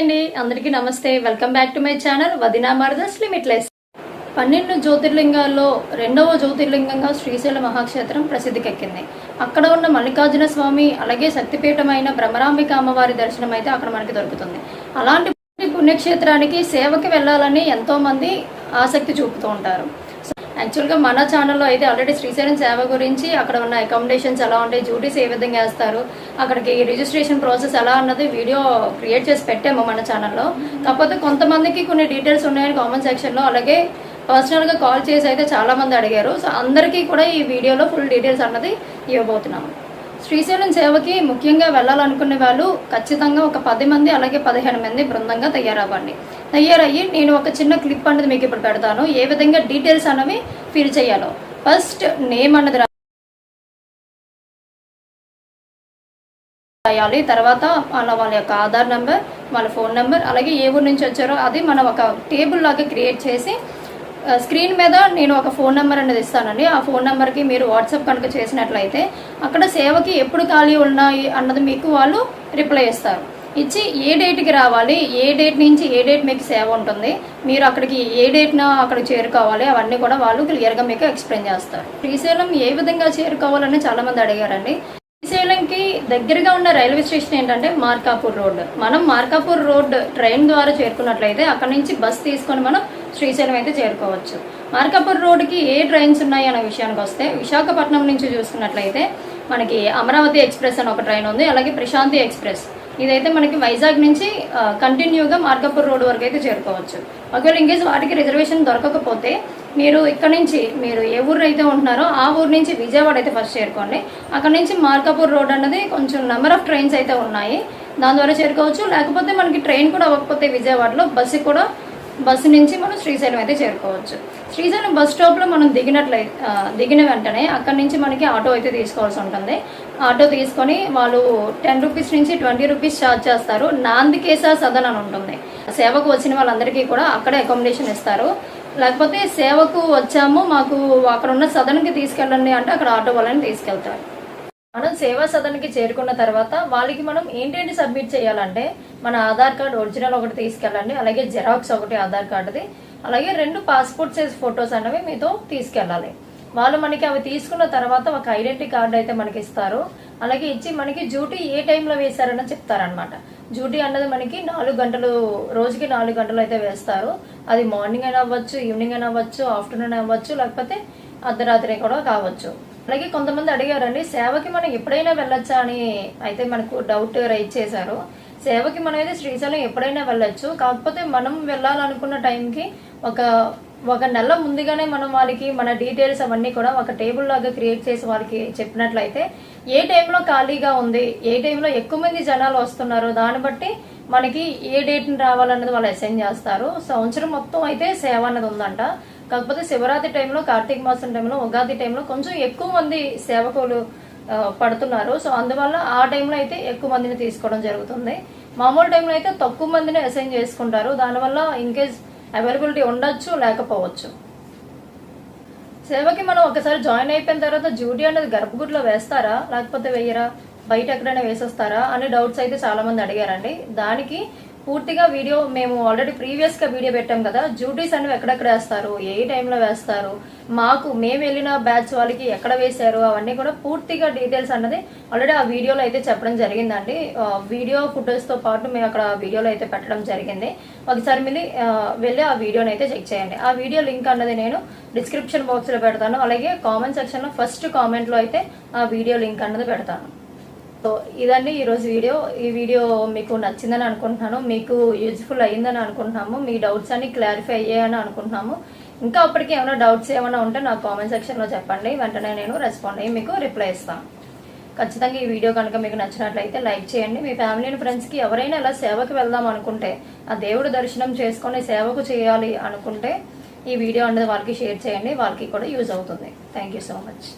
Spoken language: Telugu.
అండి. అందరికీ నమస్తే. Welcome back to my channel వదినా మరదస్ లిమిట్లెస్ పన్నెండు జ్యోతిర్లింగాల్లో రెండవ జ్యోతిర్లింగంగా శ్రీశైల మహాక్షేత్రం ప్రసిద్ధికెక్కింది. అక్కడ ఉన్న మల్లికార్జున స్వామి అలాగే శక్తిపీఠమైన భ్రమరాంబిక అమ్మవారి దర్శనం అయితే అక్కడ మనకి దొరుకుతుంది. అలాంటి పుణ్యక్షేత్రానికి సేవకి వెళ్ళాలని ఎంతోమంది ఆసక్తి చూపుతూ ఉంటారు. యాక్చువల్గా మన ఛానల్లో అయితే ఆల్రెడీ శ్రీశైలం సేవ గురించి అక్కడ ఉన్న అకామిడేషన్స్ ఎలా ఉంటాయి డ్యూటీస్ ఏ విధంగా వేస్తారు అక్కడికి రిజిస్ట్రేషన్ ప్రాసెస్ ఎలా అన్నది వీడియో క్రియేట్ చేసి పెట్టాము మన ఛానల్లో కాకపోతే కొంతమందికి కొన్ని డీటెయిల్స్ ఉన్నాయని కామెంట్ సెక్షన్లో అలాగే పర్సనల్గా కాల్ చేసి అయితే చాలామంది అడిగారు. సో అందరికీ కూడా ఈ వీడియోలో ఫుల్ డీటెయిల్స్ అన్నది ఇవ్వబోతున్నాము. శ్రీశైలం సేవకి ముఖ్యంగా వెళ్ళాలనుకునే వాళ్ళు ఖచ్చితంగా ఒక పది మంది అలాగే పదిహేను మంది బృందంగా తయారవ్వండి. తయారయ్యి నేను ఒక చిన్న క్లిప్ అనేది మీకు ఇప్పుడు పెడతాను. ఏ విధంగా డీటెయిల్స్ అనేవి ఫిల్ చేయాలో. ఫస్ట్ నేమ్ అన్నది రాయాలి. తర్వాత వాళ్ళ వాళ్ళ యొక్క ఆధార్ నెంబర్ వాళ్ళ ఫోన్ నెంబర్ అలాగే ఏ ఊరు నుంచి వచ్చారో అది మనం ఒక టేబుల్ లాగా క్రియేట్ చేసి స్క్రీన్ మీద నేను ఒక ఫోన్ నెంబర్ అనేది ఇస్తానండి. ఆ ఫోన్ నెంబర్కి మీరు వాట్సాప్ కనుక చేసినట్లయితే అక్కడ సేవకి ఎప్పుడు ఖాళీ ఉన్నాయి అన్నది మీకు వాళ్ళు రిప్లై ఇస్తారు. ఇచ్చి ఏ డేట్కి రావాలి ఏ డేట్ నుంచి ఏ డేట్ మీకు సేవ ఉంటుంది మీరు అక్కడికి ఏ డేట్న అక్కడ చేరుకోవాలి అవన్నీ కూడా వాళ్ళు క్లియర్గా మీకు ఎక్స్ప్లెయిన్ చేస్తారు. శ్రీశైలం ఏ విధంగా చేరుకోవాలని చాలామంది అడిగారండి. శ్రీశైలంకి దగ్గరగా ఉన్న రైల్వే స్టేషన్ ఏంటంటే మార్కాపూర్ రోడ్. మనం మార్కాపూర్ రోడ్ ట్రైన్ ద్వారా చేరుకున్నట్లయితే అక్కడ నుంచి బస్ తీసుకొని మనం శ్రీశైలం అయితే చేరుకోవచ్చు. మార్కాపూర్ రోడ్కి ఏ ట్రైన్స్ ఉన్నాయి అనే విషయానికి వస్తే విశాఖపట్నం నుంచి చూసుకున్నట్లయితే మనకి అమరావతి ఎక్స్ప్రెస్ అని ఒక ట్రైన్ ఉంది అలాగే ప్రశాంతి ఎక్స్ప్రెస్. ఇదైతే మనకి వైజాగ్ నుంచి కంటిన్యూగా మార్కాపూర్ రోడ్ వరకు అయితే చేరుకోవచ్చు. ఒకవేళ ఇంకేస్ వాటికి రిజర్వేషన్ దొరకకపోతే మీరు ఇక్కడ నుంచి మీరు ఏ ఊరు అయితే ఉంటున్నారో ఆ ఊరు నుంచి విజయవాడ అయితే ఫస్ట్ చేరుకోండి. అక్కడ నుంచి మార్కాపూర్ రోడ్ అన్నది కొంచెం నెంబర్ ఆఫ్ ట్రైన్స్ అయితే ఉన్నాయి. దాని ద్వారా చేరుకోవచ్చు. లేకపోతే మనకి ట్రైన్ కూడా అవ్వకపోతే విజయవాడలో బస్సు కూడా బస్సు నుంచి మనం శ్రీశైలం అయితే చేరుకోవచ్చు. శ్రీశైలం బస్ స్టాప్లో మనం దిగినట్లయితే దిగిన వెంటనే అక్కడి నుంచి మనకి ఆటో అయితే తీసుకోవాల్సి ఉంటుంది. ఆటో తీసుకొని వాళ్ళు టెన్ రూపీస్ నుంచి ట్వంటీ రూపీస్ ఛార్జ్ చేస్తారు. నాందికేశ సదన్ అని ఉంటుంది. సేవకు వచ్చిన వాళ్ళందరికీ కూడా అక్కడే అకామిడేషన్ ఇస్తారు. లేకపోతే సేవకు వచ్చాము మాకు అక్కడ ఉన్న సదన్కి తీసుకెళ్ళండి అంటే అక్కడ ఆటో వాళ్ళని తీసుకెళ్తారు. మనం సేవా సదన్కి చేరుకున్న తర్వాత వాళ్ళకి మనం ఏంటేంటి సబ్మిట్ చేయాలంటే మన ఆధార్ కార్డ్ ఒరిజినల్ ఒకటి తీసుకెళ్ళండి అలాగే జెరాక్స్ ఒకటి ఆధార్ కార్డుది అలాగే రెండు పాస్పోర్ట్ సైజ్ ఫొటోస్ అనేవి మీతో తీసుకెళ్ళాలి. వాళ్ళు మనకి అవి తీసుకున్న తర్వాత ఒక ఐడెంటిటీ కార్డు అయితే మనకి ఇస్తారు. అలాగే ఇచ్చి మనకి డ్యూటీ ఏ టైంలో వేశారని చెప్తారనమాట డ్యూటీ అన్నది మనకి నాలుగు గంటలు రోజుకి నాలుగు గంటలు అయితే వేస్తారు. అది మార్నింగ్ అయినా అవ్వచ్చు ఈవినింగ్ అయినా అవ్వచ్చు ఆఫ్టర్నూన్ అవ్వచ్చు లేకపోతే అర్ధరాత్రి కూడా కావచ్చు. అలాగే కొంతమంది అడిగారండి సేవకి మనం ఎప్పుడైనా వెళ్ళొచ్చా అని అయితే మనకు డౌట్ రైజ్ చేశారు. సేవకి మనం అయితే శ్రీశైలం ఎప్పుడైనా వెళ్ళొచ్చు. కాకపోతే మనం వెళ్ళాలనుకున్న టైంకి ఒక ఒక నెల ముందుగానే మనం వాళ్ళకి మన డీటెయిల్స్ అవన్నీ కూడా ఒక టేబుల్ లాగా క్రియేట్ చేసి వాళ్ళకి చెప్పినట్లయితే ఏ టైంలో ఖాళీగా ఉంది ఏ టైంలో ఎక్కువ మంది జనాలు వస్తున్నారు దాన్ని బట్టి మనకి ఏ డేట్ని రావాలన్నది వాళ్ళు అసైన్ చేస్తారు. సంవత్సరం మొత్తం అయితే సేవ అన్నది ఉందంట. కాకపోతే శివరాత్రి టైంలో కార్తీక మాసం టైంలో ఉగాది టైంలో కొంచెం ఎక్కువ మంది సేవకులు పడుతున్నారు. సో అందువల్ల ఆ టైంలో అయితే ఎక్కువ మందిని తీసుకోవడం జరుగుతుంది. మామూలు టైంలో అయితే తక్కువ మందిని అసైన్ చేసుకుంటారు. దానివల్ల ఇన్ కేస్ అవైలబిలిటీ ఉండొచ్చు లేకపోవచ్చు. సేవకి మనం ఒకసారి జాయిన్ అయిపోయిన తర్వాత డ్యూటీ అనేది గర్భగుడిలో వేస్తారా? లేకపోతే వేయరా బయట ఎక్కడైనా వేసేస్తారా? అనే డౌట్స్ అయితే చాలా మంది అడిగారండి. దానికి పూర్తిగా వీడియో మేము ఆల్రెడీ ప్రీవియస్గా వీడియో పెట్టాం కదా డ్యూటీస్ అనేవి ఎక్కడెక్కడ వేస్తారు ఏ టైంలో వేస్తారు మాకు మేము వెళ్ళిన బ్యాచ్ వాళ్ళకి ఎక్కడ వేశారు అవన్నీ కూడా పూర్తిగా డీటెయిల్స్ అన్నది ఆల్రెడీ ఆ వీడియోలో అయితే చెప్పడం జరిగిందండి. వీడియో ఫుటేజ్తో పాటు మేము అక్కడ వీడియోలో అయితే పెట్టడం జరిగింది. ఒకసారి మీరు వెళ్ళి ఆ వీడియోని అయితే చెక్ చేయండి. ఆ వీడియో లింక్ అన్నది నేను డిస్క్రిప్షన్ బాక్స్లో పెడతాను. అలాగే కామెంట్ సెక్షన్లో ఫస్ట్ కామెంట్లో అయితే ఆ వీడియో లింక్ అన్నది పెడతాను. సో ఇదండి ఈరోజు వీడియో. ఈ వీడియో మీకు నచ్చిందని అనుకుంటున్నాను. మీకు యూజ్ఫుల్ అయ్యిందని అనుకుంటున్నాము. మీ డౌట్స్ అన్ని క్లారిఫై అయ్యాయని అనుకుంటున్నాము. ఇంకా అప్పటికి ఏమైనా డౌట్స్ ఏమైనా ఉంటే నాకు కామెంట్ సెక్షన్లో చెప్పండి. వెంటనే నేను రెస్పాండ్ అయ్యి మీకు రిప్లై ఇస్తాను. ఖచ్చితంగా ఈ వీడియో కనుక మీకు నచ్చినట్లయితే లైక్ చేయండి. మీ ఫ్యామిలీని ఫ్రెండ్స్కి ఎవరైనా ఇలా సేవకు వెళ్దాం అనుకుంటే ఆ దేవుడు దర్శనం చేసుకొని సేవకు చేయాలి అనుకుంటే ఈ వీడియో అనేది వాళ్ళకి షేర్ చేయండి. వాళ్ళకి కూడా యూజ్ అవుతుంది. Thank you so much.